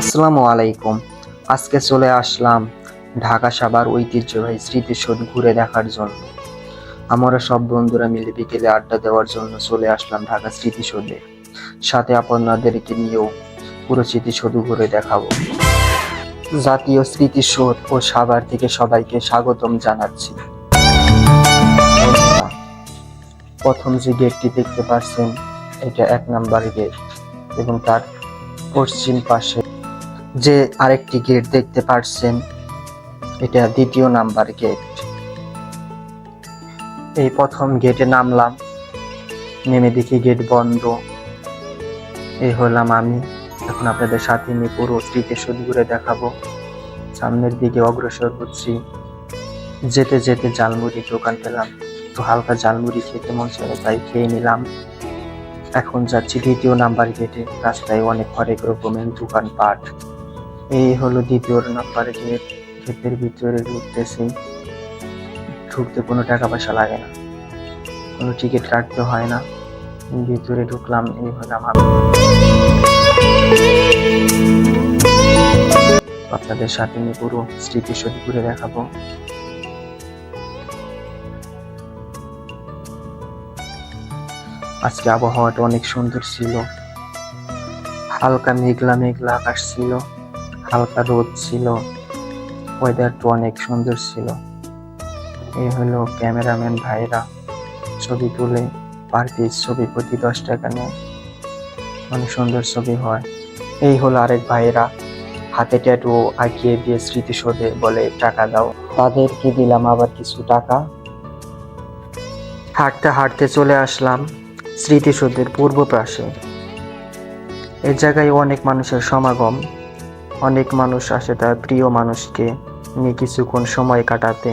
আসসালামু আলাইকুম। আজকে চলে আসলাম ঢাকা সাবার ঐতিহ্যবাহী স্মৃতিসৌধ ঘুরে দেখার জন্য। আমরা সব বন্ধুরা মিলে বিকেলে আড্ডা দেওয়ার জন্য চলে আসলাম ঢাকা স্মৃতিসৌধে। সাথে আপনাদেরকে নিয়েও পুরো স্মৃতিসৌধ ঘুরে দেখাবো। জাতীয় স্মৃতিসৌধ ও সাভার থেকে সবাইকে স্বাগতম জানাচ্ছি। প্রথম যে গেটটি দেখতে পাচ্ছেন, এটা এক নাম্বার গেট এবং তার পশ্চিম পাশে যে আরেকটি গেট দেখতে পাচ্ছেন এটা দ্বিতীয় নাম্বার গেট। এই প্রথম গেটে নামলাম, নেমে দেখি গেট বন্ধ। এই হলাম আমি। এখন আপনাদের সাথে নিয়ে পুরো স্মৃতিসৌধ ঘুরে দেখাবো। সামনের দিকে অগ্রসর হচ্ছি। যেতে যেতে জালমুড়ি দোকান পেলাম। তো হালকা জালমুড়ি খেতে মন চাইলো, তাই খেয়ে নিলাম। এখন যাচ্ছি দ্বিতীয় নাম্বার গেটে। রাস্তায় অনেক হরেক রকমের দোকানপাট। এই হলো দ্বিতীয় নাম্বার গেট গেটের ভিতরে ঢুকতেছি। ঢুকতে কোনো টাকা পয়সা লাগে না। কোনো টিকিট কাটতে হয় না। ভিতরে ঢুকলাম, এই হলাম আমি আপনাদের সাথে নিয়ে পুরো স্মৃতিসৌধ ঘুরে দেখাবো। আজকে আবহাওয়াটা অনেক সুন্দর ছিল। হালকা মেঘলা মেঘলা আকাশ ছিল। হালকা রোদ ছিল ওয়েদারটা অনেক সুন্দর ছিল। এই হলো ক্যামেরাম্যান ভাইরা ছবি তুলে পার ছবি প্রতি দশ টাকা নেয়। অনেক সুন্দর ছবি হয়। এই হলো আরেক ভাইরা, হাতে ট্যাটু আঁকিয়ে দিয়ে স্মৃতিসৌধে বলে, টাকা দাও। তাদেরকে দিলাম আবার কিছু টাকা। হাঁটতে হাঁটতে চলে আসলাম স্মৃতিসৌধের পূর্ব পাশে। এই জায়গায় অনেক মানুষের সমাগম। অনেক মানুষ আসে তার প্রিয় মানুষকে নিয়ে কিছুক্ষণ সময় কাটাতে।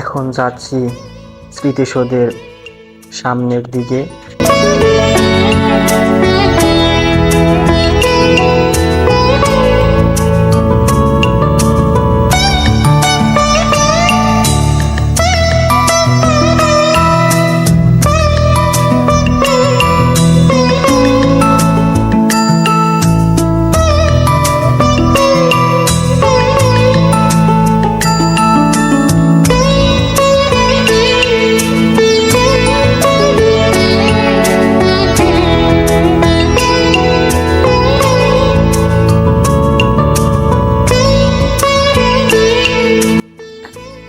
এখন যাচ্ছি স্মৃতিসৌধের সামনের দিকে।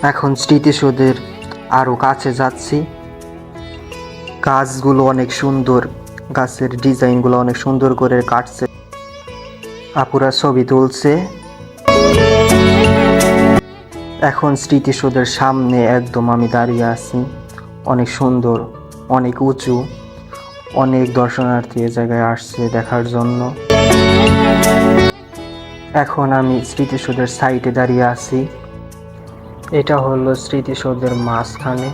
এখন স্মৃতিসৌধের আরও কাছে যাচ্ছি। গাছগুলো অনেক সুন্দর, গাছের ডিজাইনগুলো অনেক সুন্দর করে কাটছে। আপুরা ছবি তুলছে। এখন স্মৃতিসৌধের সামনে একদম আমি দাঁড়িয়ে আছি। অনেক সুন্দর, অনেক উঁচু, অনেক দর্শনার্থী এ জায়গায় আসছে দেখার জন্য। এখন আমি স্মৃতিসৌধের সাইডে দাঁড়িয়ে আছি। এটা হলো স্মৃতিসৌধের মাঝখানে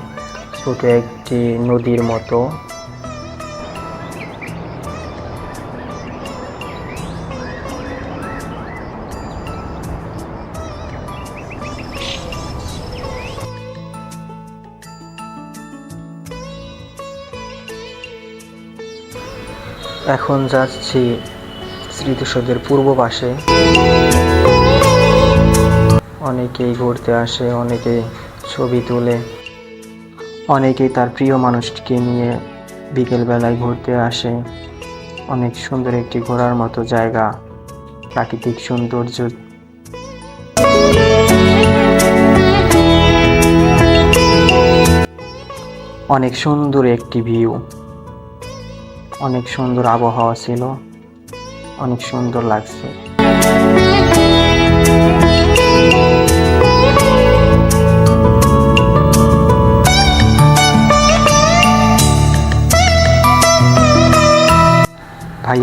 ছোট একটি নদীর মতো। এখন যাচ্ছি স্মৃতিসৌধের পূর্ব পাশে। অনেকেই ঘুরতে আসে, অনেকেই ছবি তোলে। অনেকেই তার প্রিয় মানুষটিকে নিয়ে বিকেলবেলায় ঘুরতে আসে। অনেক সুন্দর একটি ঘোরার মতো জায়গা, প্রাকৃতিক সৌন্দর্য। অনেক সুন্দর একটি ভিউ। অনেক সুন্দর আবহাওয়া ছিল। অনেক সুন্দর লাগছে।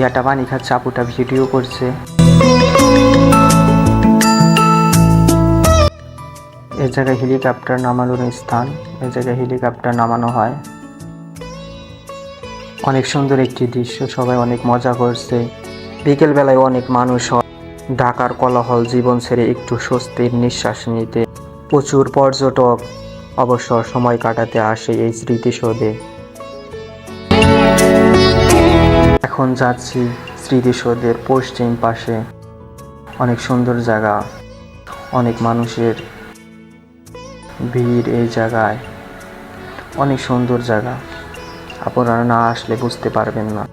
ভাইয়াটা পানি খাচ্ছে আপুটা ভিডিও করছে। এ জায়গায় হেলিকপ্টার নামানোর স্থান, এ জায়গায় হেলিকপ্টার নামানো হয়। অনেক সুন্দর একটি দৃশ্য, সবাই অনেক মজা করছে। বিকেল বেলায় অনেক মানুষ ঢাকার কোলাহল জীবন ছেড়ে একটু স্বস্তির নিঃশ্বাস নিতে। প্রচুর পর্যটক অবসর সময় কাটাতে আসে এই স্মৃতিসৌধে। এখন যাচ্ছি স্মৃতিসৌধের পশ্চিম পাশে। অনেক সুন্দর জায়গা, অনেক মানুষের ভিড় এই জায়গায়। অনেক সুন্দর জায়গা। আপনারা না আসলে বুঝতে পারবেন না।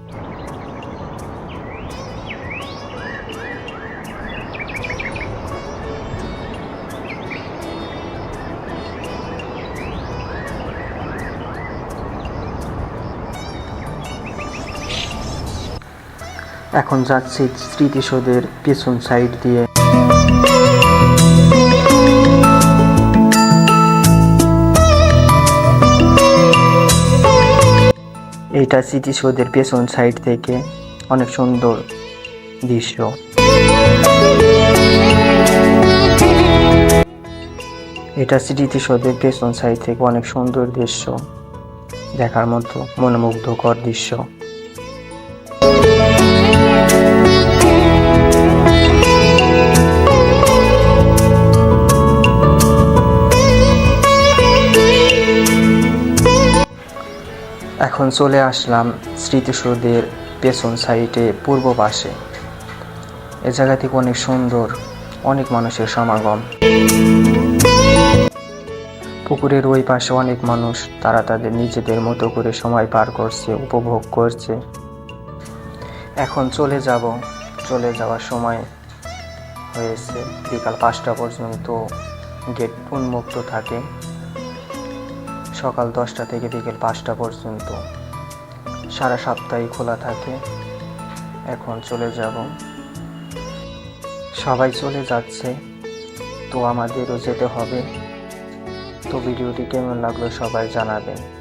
এখন যাচ্ছি স্মৃতিসৌধের পেছন সাইড দিয়ে। এইটা স্মৃতিসৌধের পেছন সাইড থেকে অনেক সুন্দর দৃশ্য। এটা স্মৃতিসৌধের পেছন সাইড থেকে অনেক সুন্দর দৃশ্য। দেখার মতো মনোমুগ্ধকর দৃশ্য। এখন চলে আসলাম স্মৃতিসৌধের পেছন সাইডে, পূর্ব পাশে। এ জায়গা থেকে অনেক সুন্দর, অনেক মানুষের সমাগম। পুকুরের ওই পাশে অনেক মানুষ, তারা তাদের নিজেদের মতো করে সময় পার করছে, উপভোগ করছে। এখন চলে যাব, চলে যাওয়ার সময় হয়েছে বিকাল পাঁচটা পর্যন্ত গেট উন্মুক্ত থাকে। সকাল দশটা থেকে বিকেল পাঁচটা পর্যন্ত। সারা সপ্তাহে খোলা থাকে। এখন চলে যাব। সবাই চলে যাচ্ছে। তো আমাদেরও যেতে হবে। তো ভিডিওটি কেমন লাগল সবাই জানাবেন।